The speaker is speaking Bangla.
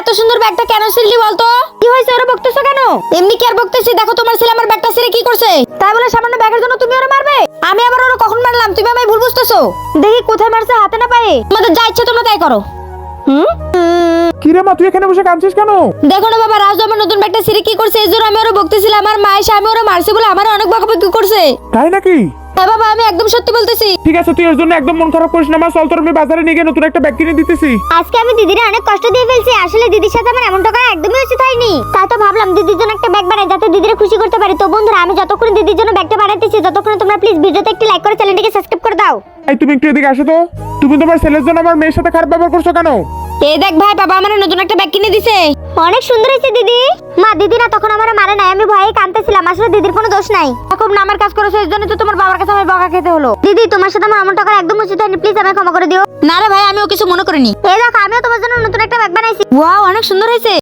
এত সুন্দর ব্যাগটা কেন বলতো? কি হয়েছে ওরা বকতেছো কেন? এমনি কি আর বকতেছি? দেখো তোমার ছেলে আমার ব্যাগটা ছিঁড়ে কি করছে। তাই বলে সামান্য ব্যাগের জন্য তুমি ওরা মারবে? আমি আবার ওরা কখন মারলাম? তুমি আমায় ভুল বুঝতেছো? দেখি কোথায় মারছে হাতে না পায়ে? তোমাদের যা ইচ্ছে তোমরা তাই করো। হুম? কিরে মা তুই এখানে বসে কাঁদছিস কেন? দেখো না বাবা রাজু আমার নতুন ব্যাগটা ছিঁড়ে কি করছে? এই জন্য আমি ওরা বকতেছিলাম আমার মা এসে আমি ওরা মারছে বলে আমার অনেক বকাবকি করছে। তাই নাকি? হ্যাঁ বাবা আমি একদম সত্যি বলতেছি। ঠিক আছে তুই এর জন্য একদম মন খারাপ করিস না মা। চল তোর আমি বাজারে নিয়ে গিয়ে নতুন একটা ব্যাগ কিনে দিতেছি। আজকে আমি দিদির অনেক কষ্ট দিয়ে ফেলছি আসলে দিদির সাথে আমার এমনটা করা একদমই উচিত হয়নি। তাই তো ভাবলাম দিদির জন্য একটা ব্যাগ বানাই যাতে দিদির খুশি করতে পারি। তো বন্ধুরা আমি যতক্ষণ দিদির জন্য ব্যাগটা বানাইতেছি ততক্ষণ তোমরা প্লিজ ভিডিওতে একটি লাইক করে চ্যানেলটিকে সাবস্ক্রাইব করে দাও। এই তুমি একটু এদিকে আসো তো। তুমি তোমার ছেলের জন্য আমার মেয়ের সাথে খারাপ ব্যবহার করছ কেন? এই দেখ ভাই বাবা আমার নতুন একটা ব্যাগ কিনে দিছে। অনেক সুন্দর হয়েছে দিদি। মা দিদি না তখন ভয়ে কাঁদতেছিলাম আসলে দিদির কোনো দোষ নাই। খুব নামের কাজ করেছ এই জন্য তো তোমার বাবার কাছে আমার বকা খেতে হলো। দিদি তোমার সাথে আমার টাকা একদম উচিত হয়নি। প্লিজ আমাকে ক্ষমা করে দিও। না রে ভাই আমিও কিছু মনে করিনি। এই দেখো আমিও তোমার জন্য নতুন একটা ব্যাগ বানাইছি। ওয়াও অনেক সুন্দর হয়েছে।